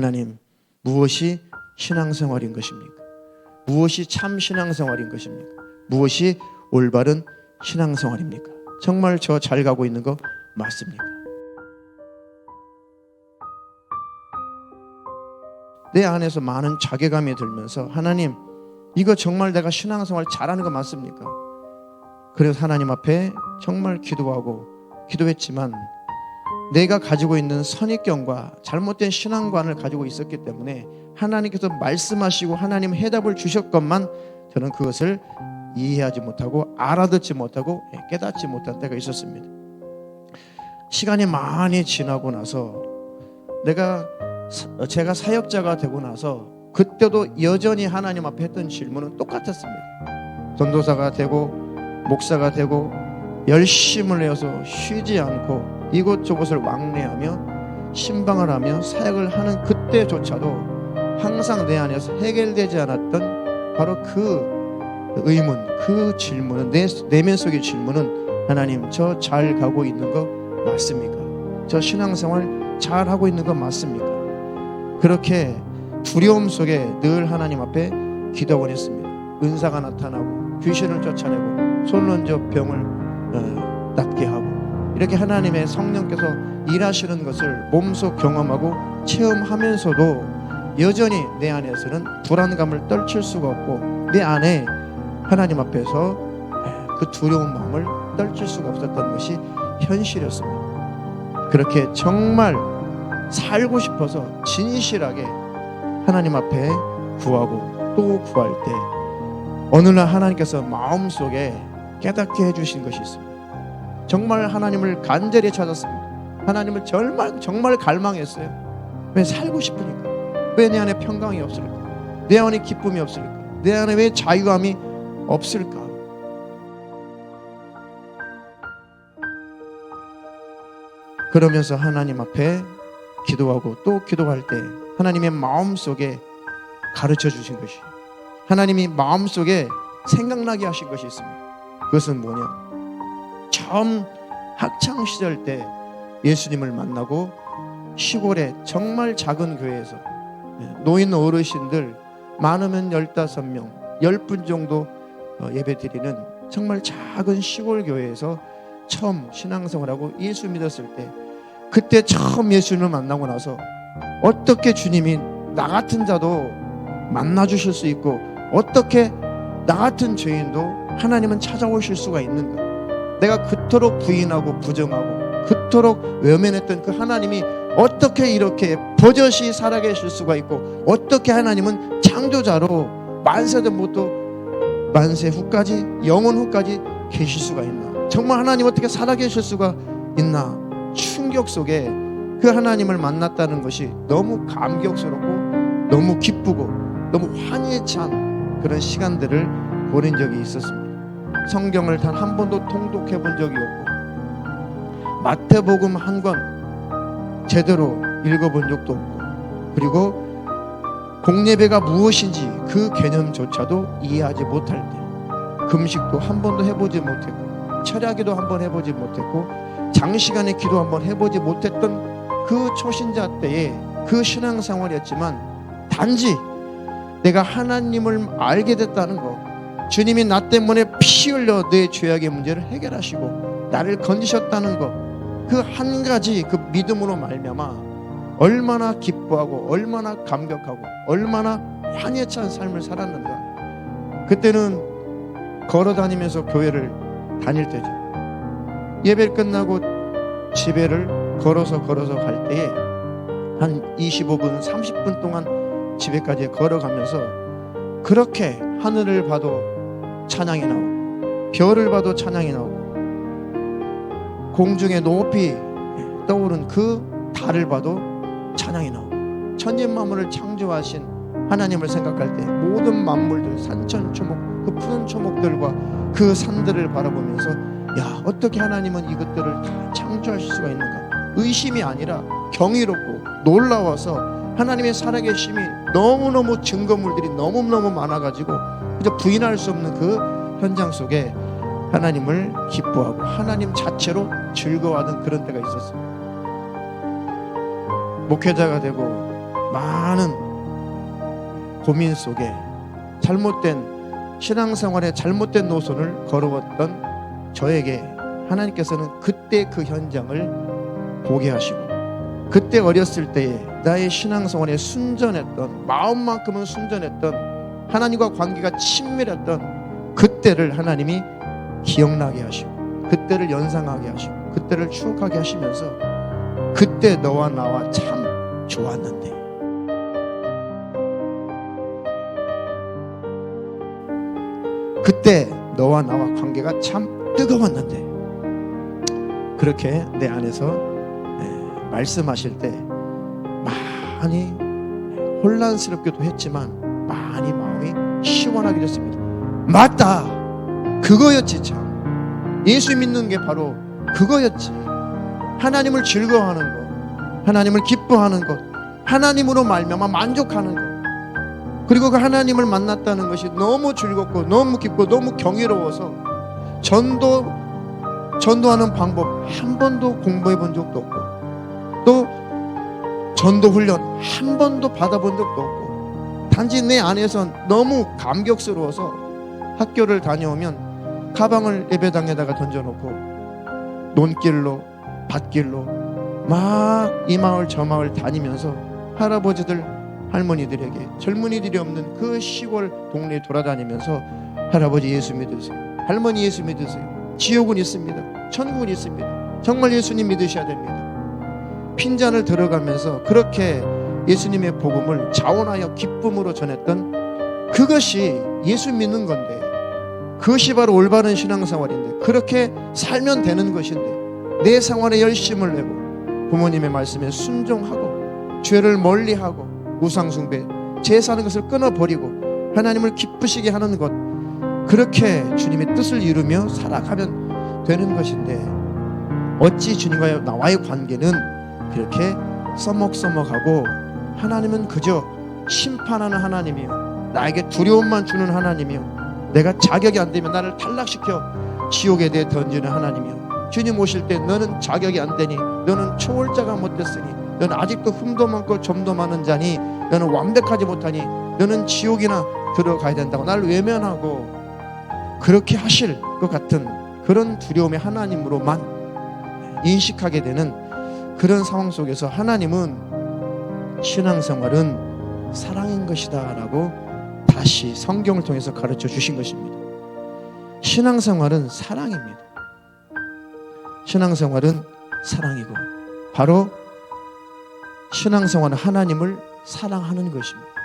하나님, 무엇이 신앙생활인 것입니까? 무엇이 참 신앙생활인 것입니까? 무엇이 올바른 신앙생활입니까? 정말 저 잘 가고 있는 거 맞습니까? 내 안에서 많은 자괴감이 들면서 하나님, 이거 정말 내가 신앙생활 잘하는 거 맞습니까? 그래서 하나님 앞에 정말 기도하고 기도했지만 내가 가지고 있는 선입견과 잘못된 신앙관을 가지고 있었기 때문에 하나님께서 말씀하시고 하나님 해답을 주셨건만 저는 그것을 이해하지 못하고 알아듣지 못하고 깨닫지 못한 때가 있었습니다. 시간이 많이 지나고 나서 내가 사- 제가 사역자가 되고 나서 그때도 여전히 하나님 앞에 했던 질문은 똑같았습니다. 전도사가 되고 목사가 되고 열심을 내어서 쉬지 않고 이곳저곳을 왕래하며 신방을 하며 사역을 하는 그때조차도 항상 내 안에서 해결되지 않았던 바로 그 의문, 그 질문은 내 내면 속의 질문은 하나님 저 잘 가고 있는 거 맞습니까? 저 신앙생활 잘 하고 있는 거 맞습니까? 그렇게 두려움 속에 늘 하나님 앞에 기도하곤 했습니다. 은사가 나타나고 귀신을 쫓아내고 손 얹어 병을 어, 낫게 하고 이렇게 하나님의 성령께서 일하시는 것을 몸소 경험하고 체험하면서도 여전히 내 안에서는 불안감을 떨칠 수가 없고 내 안에 하나님 앞에서 그 두려운 마음을 떨칠 수가 없었던 것이 현실이었습니다. 그렇게 정말 살고 싶어서 진실하게 하나님 앞에 구하고 또 구할 때 어느 날 하나님께서 마음속에 깨닫게 해주신 것이 있습니다. 정말 하나님을 간절히 찾았습니다. 하나님을 정말 정말 갈망했어요. 왜 살고 싶으니까. 왜 내 안에 평강이 없을까? 내 안에 기쁨이 없을까? 내 안에 왜 자유함이 없을까? 그러면서 하나님 앞에 기도하고 또 기도할 때 하나님의 마음 속에 가르쳐 주신 것이 하나님이 마음 속에 생각나게 하신 것이 있습니다. 그것은 뭐냐? 처음 학창 시절 때 예수님을 만나고 시골의 정말 작은 교회에서 예, 노인 어르신들 많으면 15명, 10분 정도 어, 예배 드리는 정말 작은 시골 교회에서 처음 신앙생활하고 예수 믿었을 때 그때 처음 예수님을 만나고 나서 어떻게 주님이 나 같은 자도 만나 주실 수 있고 어떻게 나 같은 죄인도 하나님은 찾아오실 수가 있는가? 내가 그토록 부인하고 부정하고 그토록 외면했던 그 하나님이 어떻게 이렇게 버젓이 살아계실 수가 있고 어떻게 하나님은 창조자로 만세도 못도 만세 후까지 영원 후까지 계실 수가 있나? 정말 하나님 어떻게 살아계실 수가 있나? 충격 속에 그 하나님을 만났다는 것이 너무 감격스럽고 너무 기쁘고 너무 환희에 찬 그런 시간들을 보낸 적이 있었습니다. 성경을 단 한 번도 통독해 본 적이 없고 마태복음 한 권 제대로 읽어본 적도 없고 그리고 공예배가 무엇인지 그 개념조차도 이해하지 못할 때 금식도 한 번도 해보지 못했고 철야기도 한 번 해보지 못했고 장시간의 기도 한 번 해보지 못했던 그 초신자 때의 그 신앙생활이었지만 단지 내가 하나님을 알게 됐다는 것 주님이 나 때문에 피 흘려 내 죄악의 문제를 해결하시고 나를 건지셨다는 것 그 한 가지 그 믿음으로 말미암아 얼마나 기뻐하고 얼마나 감격하고 얼마나 환희에 찬 삶을 살았는가. 그때는 걸어 다니면서 교회를 다닐 때죠. 예배 끝나고 집에를 걸어서 걸어서 갈 때에 한 25분 30분 동안 집에까지 걸어가면서 그렇게 하늘을 봐도 찬양이 나오고 별을 봐도 찬양이 나오고 공중에 높이 떠오른 그 달을 봐도 찬양이 나오고 천진 만물을 창조하신 하나님을 생각할 때 모든 만물들 산천 초목 그 푸른 초목들과 그 산들을 바라보면서 야 어떻게 하나님은 이것들을 다 창조하실 수가 있는가? 의심이 아니라 경이롭고 놀라워서 하나님의 살아계심이 너무너무 증거물들이 너무너무 많아가지고 그저 부인할 수 없는 그 현장 속에 하나님을 기뻐하고 하나님 자체로 즐거워하는 그런 때가 있었어요. 목회자가 되고 많은 고민 속에 잘못된 신앙생활의 잘못된 노선을 걸어왔던 저에게 하나님께서는 그때 그 현장을 보게 하시고 그때 어렸을 때에 나의 신앙생활에 순전했던 마음만큼은 순전했던 하나님과 관계가 친밀했던 그때를 하나님이 기억나게 하시고 그때를 연상하게 하시고 그때를 추억하게 하시면서 그때 너와 나와 참 좋았는데. 그때 너와 나와 관계가 참 뜨거웠는데. 그렇게 내 안에서 예, 말씀하실 때 많이 혼란스럽기도 했지만 많이 마음이 시원하게 됐습니다. 맞다. 그거였지 참. 예수 믿는 게 바로 그거였지. 하나님을 즐거워하는 것, 하나님을 기뻐하는 것, 하나님으로 말미암아 만족하는 것. 그리고 그 하나님을 만났다는 것이 너무 즐겁고 너무 기쁘고 너무 경이로워서 전도 전도하는 방법 한 번도 공부해 본 적도 없고 또 전도 훈련 한 번도 받아본 적도 없고 단지 내 안에선 너무 감격스러워서 학교를 다녀오면 가방을 예배당에다가 던져놓고 논길로 밭길로 막 이 마을 저 마을 다니면서 할아버지들 할머니들에게 젊은이들이 없는 그 시골 동네 돌아다니면서 할아버지 예수 믿으세요. 할머니 예수 믿으세요. 지옥은 있습니다. 천국은 있습니다. 정말 예수님 믿으셔야 됩니다 핀잔을 들어가면서 그렇게 예수님의 복음을 자원하여 기쁨으로 전했던 그것이 예수 믿는 건데 그것이 바로 올바른 신앙생활인데 그렇게 살면 되는 것인데 내 생활에 열심을 내고 부모님의 말씀에 순종하고 죄를 멀리하고 우상숭배 제사하는 것을 끊어버리고 하나님을 기쁘시게 하는 것 그렇게 주님의 뜻을 이루며 살아가면 되는 것인데 어찌 주님과 나와의 관계는 그렇게 써먹써먹하고 하나님은 그저 심판하는 하나님이요. 나에게 두려움만 주는 하나님이요. 내가 자격이 안 되면 나를 탈락시켜 지옥에 대해 던지는 하나님이요. 주님 오실 때 너는 자격이 안 되니 너는 초월자가 못 됐으니 너는 아직도 흠도 많고 점도 많은 자니 너는 완벽하지 못하니 너는 지옥이나 들어가야 된다고 나를 외면하고 그렇게 하실 것 같은 그런 두려움의 하나님으로만 인식하게 되는 그런 상황 속에서 하나님은 신앙생활은 사랑인 것이다 라고 다시 성경을 통해서 가르쳐 주신 것입니다. 신앙생활은 사랑입니다. 신앙생활은 사랑이고 바로 신앙생활은 하나님을 사랑하는 것입니다.